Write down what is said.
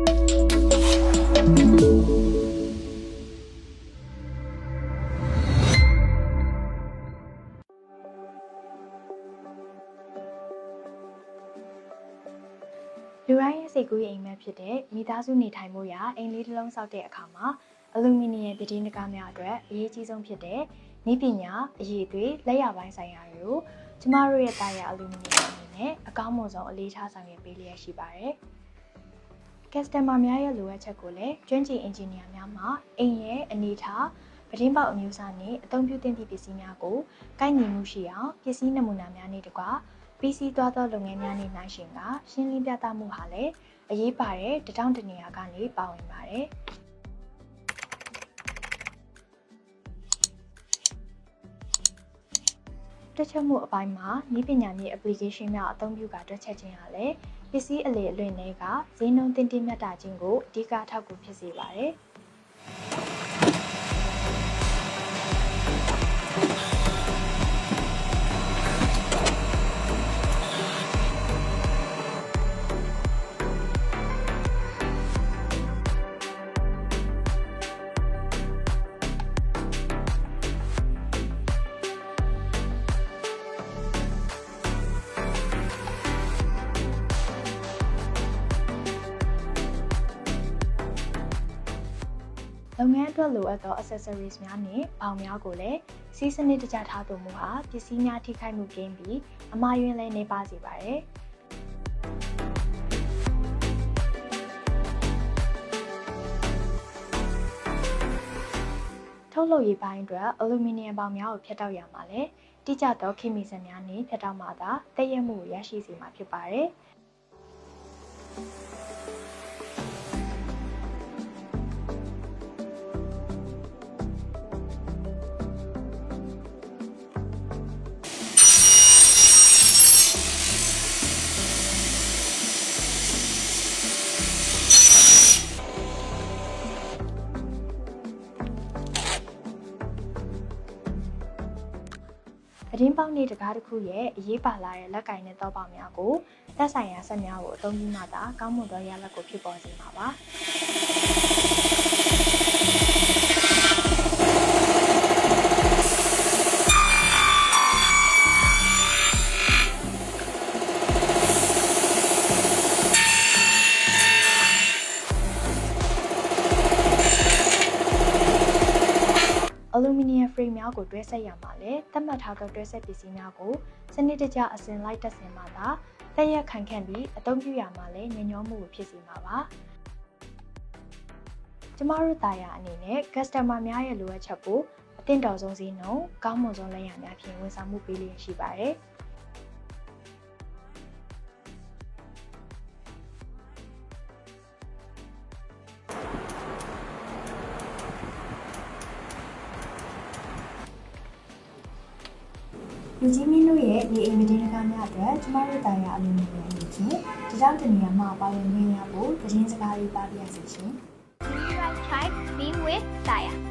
လူတိုင်းရဲ့စိတ်ကူးရဲ့အိမ်မက်ဖြစ်တဲ့မိသားစုနေထိုင်မှုရာအိမ်လေးတစ်လုံးဆောက်တဲ့အခါမှာအလူမီနီယံပစ္စည်းနကများအတွက်အရေးကြီးဆုံးဖြစ်တဲ့ဤပညာအရေးအသွေးလက်ရပိုင်းဆိုင်ရာတွေကိုကျမတို့ရဲ့တာယာအလူမီနီယံအနေနဲ့အကောင်းမွန်ဆုံးအလေးထားဆောင်ရွက်ပေးလျက်ရှိပါတယ်။ customer များရဲ့လိုအပ်ချက်ကိုလည်းကျွမ်းကျင်အင်ဂျင်နီယာများမှအိမ်ရဲ့အနေထားပဒင်းပေါက်အမျိုးအစားနဲ့အသုံးပြုသင့်သည့်ပစ္စည်းများကိုကိုက်ညီမှုရှိအောင်ပစ္စည်းနမူနာများနဲ့တကွပြီးစီးသွားသောလုပ်ငန်းများနဲ့နိုင်ရှင်ကရှင်းလင်းပြသမှုဟာလည်းအရေးပါတဲ့တထောင်တနေရာကနေပါဝင်ပါတယ်။တွက်ချက်မှုအပိုင်းမှာဤပညာမြေ application များအသုံးပြုကတွက်ချက်ခြင်းဟာလည်း ပစ္စည်းအလေအလွင့်တွေကဈေးနှုန်းတင်တင်မြတ်တာခြင်းကိုအဓိကအထောက်အကူဖြစ်စေပါတယ်။ လုပ်ငန်းအတွက်လိုအပ်သော accessories များနဲ့ပေါင်များကိုလည်းစီးစနစ်တကျထားသွင်းမှုဟာပစ္စည်းများထိခိုက်မှုကင်းပြီးအမှားယွင်းလည်းနေပါစေပါတယ်။ထုတ်လုပ်ရေးပိုင်းအတွက်အလူမီနီယံပေါင်များကိုဖြတ်တောက်ရမှာလဲတိကျသောခိမိစက်များနဲ့ဖြတ်တောက်မှသာတည့်ရမှုကိုရရှိစေမှာဖြစ်ပါတယ်။ အရင်ပေါက်နေတကားတစ်ခုရဲ့အရေးပါလာတဲ့လက်ကင်နဲ့တော့ပေါက်များကိုသက်ဆိုင်ရာဆက်များကိုအသုံးပြုမှသာကောင်းမွန်သောရလဒ်ကိုဖြစ်ပေါ်စေမှာပါ အလူမီနီယံ frame များကိုတွဲဆက်ရမှာလဲသတ်မှတ်ထားသောတွဲဆက်ပစ္စည်းများကိုစနစ်တကျအစင်လိုက်တက်ဆင်မှသာတက်ရက်ခံခန့်ပြီးအသုံးပြုရမှာလဲညညောမှုကိုဖြစ်စေမှာပါကျမတို့တာယာအနေနဲ့ customer များရဲ့လိုအပ်ချက်ကိုအသင့်တော်ဆုံးစည်းနှုန်းကောင်းမွန်ဆုံးလက်ရများဖြင့်ဝန်ဆောင်မှုပေးလျက်ရှိပါတယ်။ လူကြီးမင်းတို့ရဲ့နေအိမ်မတင်ကားများအတွက်ကျမတို့တာယာအလုံးမျိုးအနေဖြင့်တကြောင်တနေရာမှာပါဝင်နေရဖို့သတင်းစကားလေးပါပြရစီရှင် You have tried being with Saya.